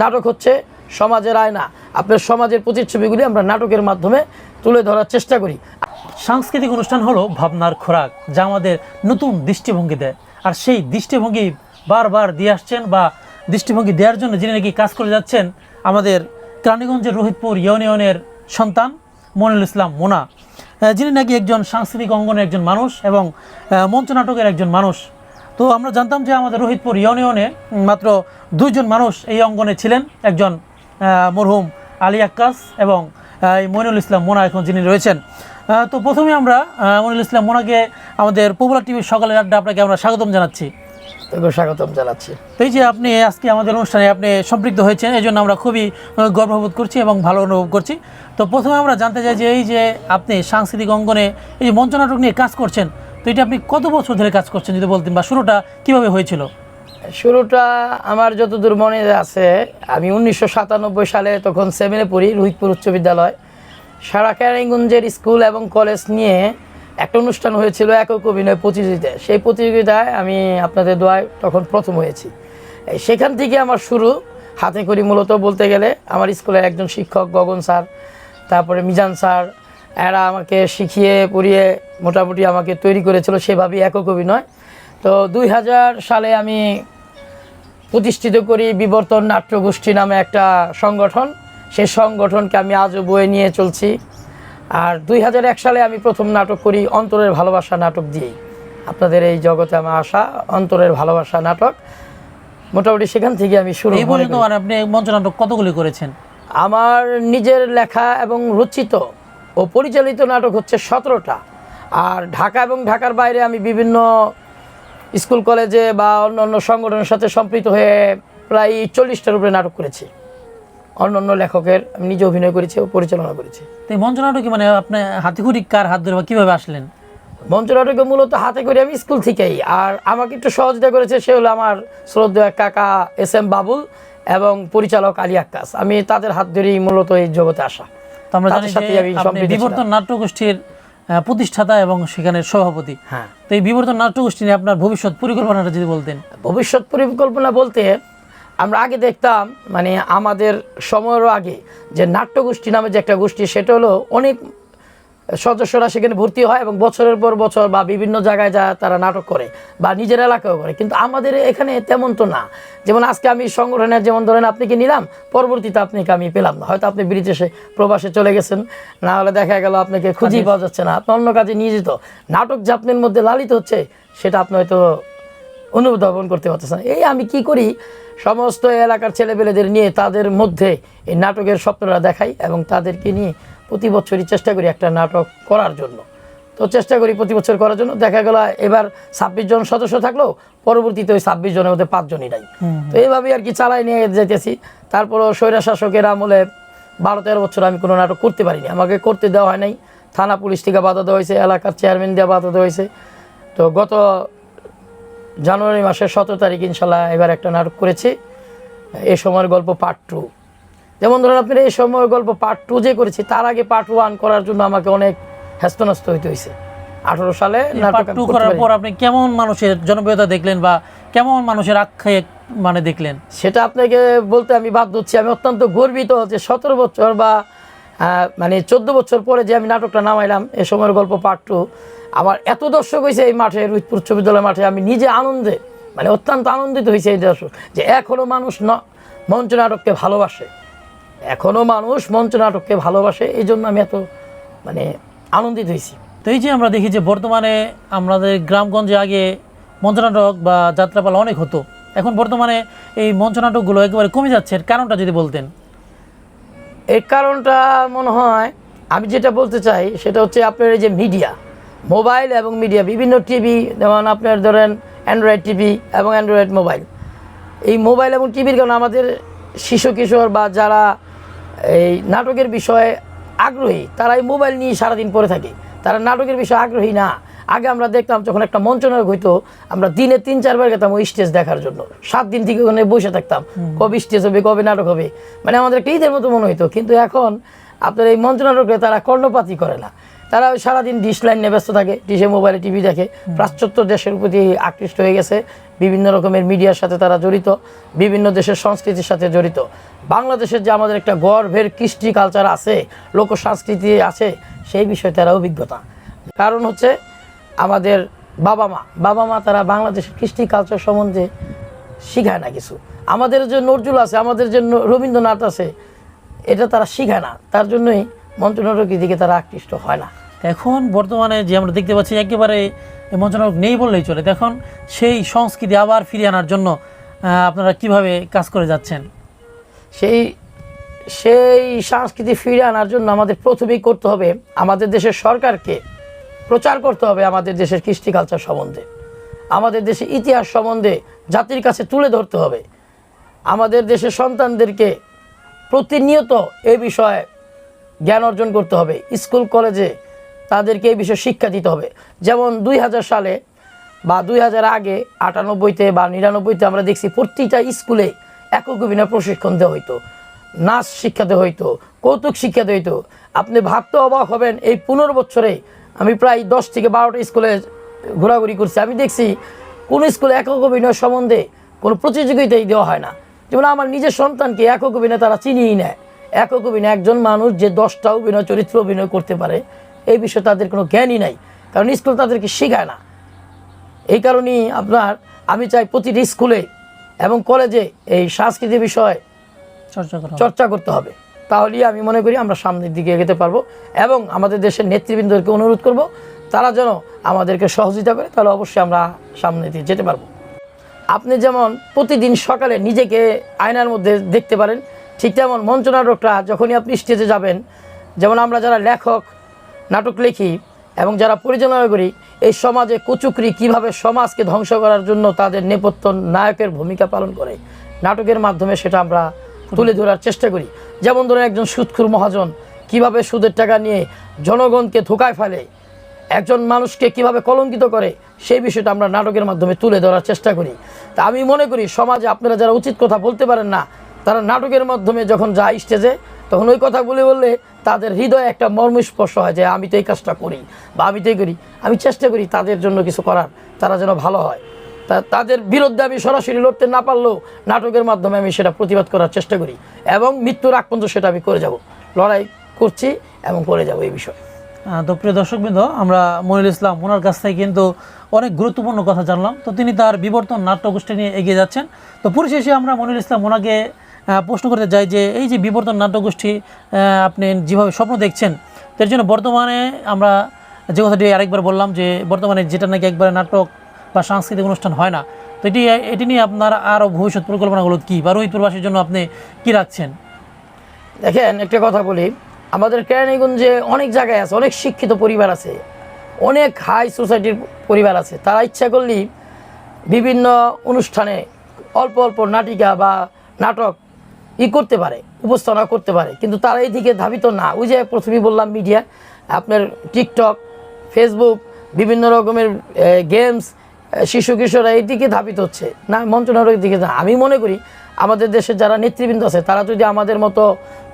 নাটক হচ্ছে সমাজের আয়না। আপনার সমাজের প্রতিচ্ছবিগুলি আমরা নাটকের মাধ্যমে তুলে ধরার চেষ্টা করি। সাংস্কৃতিক অনুষ্ঠান হলো ভাবনার খোরাক, যা আমাদের নতুন দৃষ্টিভঙ্গি দেয়। আর সেই দৃষ্টিভঙ্গি বারবার দিয়ে আসছেন বা দৃষ্টিভঙ্গি দেওয়ার জন্য যিনি নাকি কাজ করে যাচ্ছেন, আমাদের কেরানীগঞ্জের রোহিতপুর ইউনিয়নের সন্তান মনিরুল ইসলাম মোনা। যিনি নাকি একজন সাংস্কৃতিক অঙ্গনের একজন মানুষ এবং মঞ্চ নাটকের একজন মানুষ। তো আমরা জানতাম যে আমাদের রোহিতপুর ইউনিয়নে মাত্র দুইজন মানুষ এই অঙ্গনে ছিলেন। একজন মরহুম আলী আক্কাস এবং মইনুল ইসলাম মোনা এখন যিনি রয়েছেন। তো প্রথমে আমরা মইনুল ইসলাম মোনাকে আমাদের পপুলার টিভির সকালের আড্ডা আপনাকে আমরা স্বাগতম জানাচ্ছি। স্বাগতম জানাচ্ছি। তো এই যে আপনি আজকে আমাদের অনুষ্ঠানে আপনি সম্পৃক্ত হয়েছেন এই জন্য আমরা খুবই গর্ববোধ করছি এবং ভালো অনুভব করছি। তো প্রথমে আমরা জানতে চাই যে এই যে আপনি সাংস্কৃতিক অঙ্গনে এই যে মঞ্চনাটক নিয়ে কাজ করছেন তো এটা আপনি কত বছর ধরে কাজ করছেন যদি বলতেন বা শুরুটা কীভাবে হয়েছিল? শুরুটা আমার যতদূর মনে আছে, আমি উনিশশো সাতানব্বই সালে তখন সেভেনে পড়ি, রোহিতপুর উচ্চ বিদ্যালয়। সারা ক্যারিগঞ্জের স্কুল এবং কলেজ নিয়ে একটা অনুষ্ঠান হয়েছিল একক অভিনয় প্রতিযোগিতায় সেই প্রতিযোগিতায় আমি আপনাদের দোয়ায় তখন প্রথম হয়েছি। সেখান থেকে আমার শুরু, হাতে করি মূলত বলতে গেলে, আমার স্কুলের একজন শিক্ষক গগন স্যার, তারপরে মিজান স্যার এরা আমাকে শিখিয়ে পড়িয়ে মোটামুটি আমাকে তৈরি করেছিল সেভাবেই একক অভিনয়। তো দুই হাজার সালে আমি প্রতিষ্ঠিত করি বিবর্তন নাট্যগোষ্ঠী নামে একটা সংগঠন। সেই সংগঠনকে আমি আজও বয়ে নিয়ে চলছি। আর দুই হাজার এক সালে আমি প্রথম নাটক করি অন্তরের ভালোবাসা নাটক দিয়েই। আপনাদের এই জগতে আমার আসা অন্তরের ভালোবাসা নাটক। মোটামুটি সেখান থেকে আমি শুরু এই পর্যন্ত আপনি মঞ্চনাটক কতগুলি করেছেন? আমার নিজের লেখা এবং রচিত ও পরিচালিত নাটক হচ্ছে সতেরোটা। আর ঢাকা এবং ঢাকার বাইরে আমি বিভিন্ন স্কুল কলেজে বা অন্য অন্য সংগঠনের সাথে সম্পৃক্ত হয়ে প্রায় চল্লিশটার উপরে নাটক করেছি। অন্য অন্য লেখকের আমি নিজে অভিনয় করেছি ও পরিচালনা করেছি। তো মঞ্চ মঞ্চনাটকে মানে আপনি হাতে হাতিখুড়ি কার হাত ধরে বা কীভাবে আসলেন? মঞ্চ নাটকে মূলত হাতে করে আমি স্কুল থেকেই। আর আমাকে একটু সহযোগিতা করেছে সে হলো আমার শ্রদ্ধেয় কাকা এস এম বাবুল এবং পরিচালক আলী আক্কাস। আমি তাদের হাত ধরেই মূলত এই জগতে আসা। তো আমরা জানি যে বিবর্তন নাট্যগোষ্ঠীর প্রতিষ্ঠাতা এবং সেখানে সভাপতি। হ্যাঁ। তো এই বিবর্তন নাট্যগোষ্ঠী নিয়ে আপনার ভবিষ্যৎ পরিকল্পনাটা যদি বলতেন। ভবিষ্যৎ পরিকল্পনা বলতে আমরা আগে দেখতাম মানে আমাদের সময়েরও আগে যে নাট্যগোষ্ঠী নামে যে একটা গোষ্ঠী সেটা হলো অনেক সদস্যরা সেখানে ভর্তি হয় এবং বছরের পর বছর বা বিভিন্ন জায়গায় যা তারা নাটক করে বা নিজের এলাকাও করে। কিন্তু আমাদের এখানে তেমন তো না। যেমন আজকে আমি সংগঠনের যেমন ধরেন আপনাকে নিলাম পরবর্তীতে আপনাকে আমি পেলাম না। হয়তো আপনি বিদেশে প্রবাসে চলে গেছেন না হলে দেখা গেল আপনাকে খুঁজেই পাওয়া যাচ্ছে না। আপনি অন্য কাজে নিয়ে যেত। নাটক যে আপনার মধ্যে লালিত হচ্ছে সেটা আপনি হয়তো অনুধাবন করতে পারতেছেন এই আমি কি করি সমস্ত এলাকার ছেলেপেলেদের নিয়ে তাদের মধ্যে এই নাটকের স্বপ্নটা দেখাই এবং তাদেরকে নিয়ে প্রতি বছরই চেষ্টা করি একটা নাটক করার জন্য। তো চেষ্টা করি প্রতি বছর করার জন্য। দেখা গেল এবার ছাব্বিশ জন সদস্য থাকলেও পরবর্তীতে ওই ছাব্বিশ জনের মধ্যে পাঁচজনই নাই। তো এইভাবেই আর কি চালাই নিয়ে যেতেছি। তারপরও স্বৈরা শাসকের আমলে বারো তেরো বছর আমি কোনো নাটক করতে পারিনি। আমাকে করতে দেওয়া হয় নাই। থানা পুলিশ থেকে বাধা দেওয়া হয়েছে এলাকার চেয়ারম্যান দিয়ে বাধা দেওয়া হয়েছে। তো গত জানুয়ারি মাসের সতেরো তারিখ ইনশাল্লাহ এবার একটা নাটক করেছি। এ সময়ের গল্প পার্ট টু যেমন ধরেন আপনার এই সময়ের গল্প পার্ট টু যে করেছি তার আগে পার্ট ওয়ান করার জন্য আমাকে অনেক হ্যাস্তনস্ত হইতে হয়েছে আঠারো সালে পার্ট টু করার পর আপনি কেমন মানুষের জনপ্রিয়তা দেখলেন বা কেমন মানুষের আখ্যায়িক মানে দেখলেন? সেটা আপনাকে বলতে আমি বাধ্য হচ্ছি। আমি অত্যন্ত গর্বিত যে সতেরো বছর বা মানে চোদ্দ বছর পরে যে আমি নাটকটা নামাইলাম এ সময়ের গল্প পার্ট টু আমার এত দর্শক হয়েছে এই মাঠে রুইতপুর উচ্চ বিদ্যালয় মাঠে আমি নিজে আনন্দে মানে অত্যন্ত আনন্দিত হয়েছে এই দর্শক যে এখনও মানুষ মঞ্চ নাটককে ভালোবাসে। এখনও মানুষ মঞ্চ নাটককে ভালোবাসে এই জন্য আমি এত মানে আনন্দিত হয়েছি। তো এই যে আমরা দেখি যে বর্তমানে আমাদের গ্রামগঞ্জে আগে মঞ্চনাটক বা যাত্রাপালা অনেক হতো এখন বর্তমানে এই মঞ্চনাটকগুলো একেবারে কমে যাচ্ছে এর কারণটা যদি বলতেন। এর কারণটা মনে হয় আমি যেটা বলতে চাই সেটা হচ্ছে আপনার এই যে মিডিয়া মোবাইল এবং মিডিয়া বিভিন্ন টিভি যেমন আপনার ধরেন অ্যান্ড্রয়েড টিভি এবং অ্যান্ড্রয়েড মোবাইল। এই মোবাইল এবং টিভির কারণে আমাদের শিশু কিশোর বা যারা এই নাটকের বিষয়ে আগ্রহী তারা এই মোবাইল নিয়ে সারাদিন পরে থাকে। তারা নাটকের বিষয়ে আগ্রহী না। আগে আমরা দেখতাম যখন একটা মঞ্চনায়ক হইতো আমরা দিনে তিন চারবার গেতাম ওই স্টেজ দেখার জন্য। সাত দিন থেকে ওখানে বসে থাকতাম কবে স্টেজ হবে কবে নাটক হবে। মানে আমাদের একটা ঈদের মতো মনে হইতো। কিন্তু এখন আপনার এই মঞ্চ নাটকে তারা কর্ণপাতই করে না। তারা সারাদিন ডিশ লাইন নিয়ে ব্যস্ত থাকে ডিশে মোবাইলে টিভি দেখে। পাশ্চাত্য দেশের প্রতি আকৃষ্ট হয়ে গেছে বিভিন্ন রকমের মিডিয়ার সাথে তারা জড়িত বিভিন্ন দেশের সংস্কৃতির সাথে জড়িত। বাংলাদেশের যে আমাদের একটা গর্ভের কৃষ্টি কালচার আছে লোক সংস্কৃতি আছে সেই বিষয়ে তারা অভিজ্ঞতা। কারণ হচ্ছে আমাদের বাবা মা বাবা মা তারা বাংলাদেশের কৃষ্টি কালচার সম্বন্ধে শিখায় না কিছু। আমাদের যে নজরুল আছে আমাদের যে রবীন্দ্রনাথ আছে এটা তারা শিখায় না। তার জন্যই মন্ত্রনাটকের দিকে তারা আকৃষ্ট হয় না। এখন বর্তমানে যে আমরা দেখতে পাচ্ছি, একেবারে এই মঞ্চনাটক নেই বললেই চলে। এখন সেই সংস্কৃতি আবার ফিরিয়ে আনার জন্য আপনারা কীভাবে কাজ করে যাচ্ছেন? সেই সেই সংস্কৃতি ফিরে আনার জন্য আমাদের প্রথমেই করতে হবে আমাদের দেশের সরকারকে প্রচার করতে হবে আমাদের দেশের কৃষ্টি কালচার সম্বন্ধে। আমাদের দেশের ইতিহাস সম্বন্ধে জাতির কাছে তুলে ধরতে হবে। আমাদের দেশের সন্তানদেরকে প্রতিনিয়ত এ বিষয়ে জ্ঞান অর্জন করতে হবে। স্কুল, কলেজে তাদেরকে এই বিষয়ে শিক্ষা দিতে হবে। যেমন দুই হাজার সালে বা দুই হাজার আগে আটানব্বইতে বা নিরানব্বইতে আমরা দেখছি প্রতিটা স্কুলে একক অভিনয় প্রশিক্ষণ দেওয়া হইতো। নাচ শিক্ষাতে হইতো, কৌতুক শিক্ষাতে হইতো। আপনি ভাবতে অবাক হবেন, এই পনেরো বছরে আমি প্রায় দশ থেকে বারোটা স্কুলে ঘোরাঘুরি করছি। আমি দেখছি কোন স্কুলে একক অভিনয় সম্বন্ধে কোনো প্রতিযোগিতাই দেওয়া হয় না। যেমন আমার নিজের সন্তানকে একক অভিনয় তারা চিনিয়েই নেয়। একক অভিনয় একজন মানুষ যে দশটা অভিনয়, চরিত্র অভিনয় করতে পারে এই বিষয়ে তাদের কোনো জ্ঞানই নাই। কারণ স্কুল তাদেরকে শেখায় না। এই কারণেই আপনার আমি চাই প্রতিটি স্কুলে এবং কলেজে এই সাংস্কৃতিক বিষয় চর্চা চর্চা করতে হবে। তাহলেই আমি মনে করি আমরা সামনের দিকে এগোতে পারব এবং আমাদের দেশের নেতৃবৃন্দকে অনুরোধ করব তারা যেন আমাদেরকে সহযোগিতা করে তাহলে অবশ্যই আমরা সামনে দিয়ে যেতে পারব। আপনি যেমন প্রতিদিন সকালে নিজেকে আয়নার মধ্যে দেখতে পারেন ঠিক তেমন মঞ্চনাটকটা যখনই আপনি স্টেজে যাবেন যেমন আমরা যারা লেখক নাটক লিখি এবং যারা পরিচালনা করি, এই সমাজে কুচুকরি কীভাবে সমাজকে ধ্বংস করার জন্য তাদের নেপথ্য নায়কের ভূমিকা পালন করে, নাটকের মাধ্যমে সেটা আমরা তুলে ধরার চেষ্টা করি। যেমন ধরুন একজন সুদখুর মহাজন কীভাবে সুদের টাকা নিয়ে জনগণকে ধোকায় ফেলে, একজন মানুষকে কীভাবে কলঙ্কিত করে, সেই বিষয়টা আমরা নাটকের মাধ্যমে তুলে ধরার চেষ্টা করি। তা আমি মনে করি সমাজে আপনারা যারা উচিত কথা বলতে পারেন না, তারা নাটকের মাধ্যমে যখন যায় স্টেজে তখন ওই কথা বলে বললে তাদের হৃদয়ে একটা মর্মস্পর্শ হয় যে আমি তো এই কাজটা করি বা আমি তো এই করি। আমি চেষ্টা করি তাদের জন্য কিছু করার, তারা যেন ভালো হয়। তা তাদের বিরুদ্ধে আমি সরাসরি লড়তে না পারলেও নাটকের মাধ্যমে আমি সেটা প্রতিবাদ করার চেষ্টা করি এবং মৃত্যুর আগ পর্যন্ত সেটা আমি করে যাব। লড়াই করছি এবং করে যাব এই বিষয়ে। তো প্রিয় দর্শকবৃন্দ, আমরা মনিরুল ইসলাম ওনার কাছ থেকে কিন্তু অনেক গুরুত্বপূর্ণ কথা জানলাম। তো তিনি তার বিবর্তন নাট্যগোষ্ঠী নিয়ে এগিয়ে যাচ্ছেন। তো পরিশেষে আমরা মনিরুল ইসলাম ওনাকে প্রশ্ন করতে চাই যে এই যে বিবর্তন নাট্যগোষ্ঠী আপনি যেভাবে স্বপ্ন দেখছেন, তার জন্য বর্তমানে আমরা যে কথাটি আরেকবার বললাম যে বর্তমানে যেটা নাকি একবারে নাটক বা সাংস্কৃতিক অনুষ্ঠান হয় না, তো এটি এটি নিয়ে আপনার আরও ভবিষ্যৎ পরিকল্পনাগুলো কী বা রোহিতপুরবাসীর জন্য আপনি কী রাখছেন? দেখেন, একটা কথা বলি, আমাদের কেরানীগঞ্জে অনেক জায়গায় আছে, অনেক শিক্ষিত পরিবার আছে, অনেক হাই সোসাইটির পরিবার আছে, তারা ইচ্ছা করলেই বিভিন্ন অনুষ্ঠানে অল্প অল্প নাটিকা বা নাটক ই করতে পারে, উপস্থাপনা করতে পারে, কিন্তু তারা দিকে ধাবিত না। ওই যে প্রথমেই বললাম মিডিয়া আপনার টিকটক ফেসবুক বিভিন্ন রকমের গেমস শিশু কিশোররা এই দিকে ধাবিত হচ্ছে। না মঞ্চনাটকের দিকে না। আমি মনে করি, আমাদের দেশের যারা নেতৃবৃন্দ আছে, তারা যদি আমাদের মতো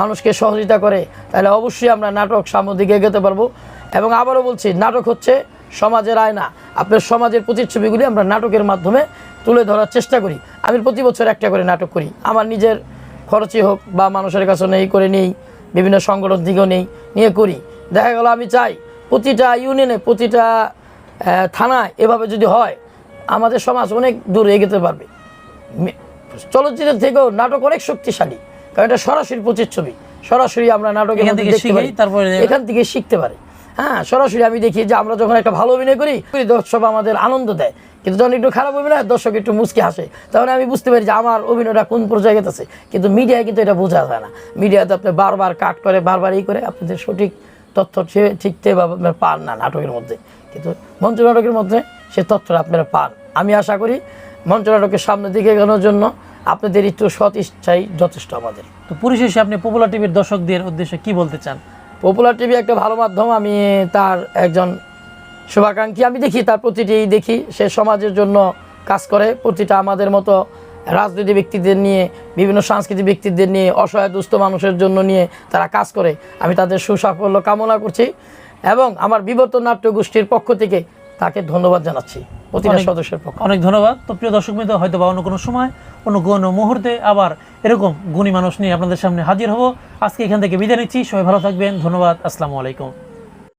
মানুষকে সহযোগিতা করে, তাহলে অবশ্যই আমরা নাটক সামনের দিকে এগোতে পারব। এবং আবারও বলছি, নাটক হচ্ছে সমাজের আয়না। আপনার সমাজের প্রতিচ্ছবিগুলি আমরা নাটকের মাধ্যমে তুলে ধরার চেষ্টা করি। আমি প্রতি বছর একটা করে নাটক করি। আমার নিজের খরচই হোক বা মানুষের কাছে নেই করে নেই বিভিন্ন সংগঠন থেকেও নেই নিয়ে করি। দেখা গেল আমি চাই প্রতিটা ইউনিয়নে প্রতিটা থানায় এভাবে যদি হয় আমাদের সমাজ অনেক দূর এগোতে পারবে। চলচ্চিত্র থেকেও নাটক অনেক শক্তিশালী কারণ এটা সরাসরি প্রতিচ্ছবি। সরাসরি আমরা নাটক এখান থেকে পারি। তারপরে- এখান থেকে শিখতে পারে। হ্যাঁ সরাসরি আমি দেখি যে আমরা যখন একটা ভালো অভিনয় করি দর্শক আমাদের আনন্দ দেয়। কিন্তু যখন একটু খারাপ অভিনয় দর্শক একটু মুচকি হাসে। তখন আমি বুঝতে পারি যে আমার অভিনয়টা কোন পর্যায়ে গেছে। কিন্তু মিডিয়ায় কিন্তু এটা বোঝা যায় না। মিডিয়াতে আপনি বারবার কাট করে, বারবার এই করে আপনাদের সঠিক তথ্য সে- ঠিক সেভাবে আপনারা পান না নাটকের মধ্যে। কিন্তু মঞ্চ নাটকের মধ্যে সে তথ্যটা আপনারা পান। আমি আশা করি মঞ্চ নাটকের সামনের দিকে এগোনোর জন্য আপনাদের একটু সৎ ইচ্ছাই যথেষ্ট আমাদের। তো পরিশেষে আপনি পপুলার টিভির দর্শকদের উদ্দেশ্যে কি বলতে চান? পপুলার টিভি একটা ভালো মাধ্যম, আমি তার একজন শুভাকাঙ্ক্ষী। আমি দেখি, তার প্রতিটি দেখি। সে সমাজের জন্য কাজ করে। প্রতিটা আমাদের মতো রাজনীতি ব্যক্তিদের নিয়ে, বিভিন্ন সাংস্কৃতিক ব্যক্তিদের নিয়ে, অসহায় দুস্থ মানুষের জন্য নিয়ে তারা কাজ করে। আমি তাদের সুসাফল্য কামনা করছি। এবং আমার বিবর্তন নাট্য গোষ্ঠীর পক্ষ থেকে তাকে ধন্যবাদ জানাচ্ছি প্রতিটা সদস্যের পক্ষ অনেক ধন্যবাদ। তো প্রিয় দর্শক মিত্র হয়তো বা অন্য কোনো সময় অন্য কোনো মুহূর্তে আবার এরকম গুণী মানুষ নিয়ে আপনাদের সামনে হাজির হব। আজকে এখান থেকে বিদায় নিচ্ছি। সবাই ভালো থাকবেন। ধন্যবাদ। আসসালামু আলাইকুম।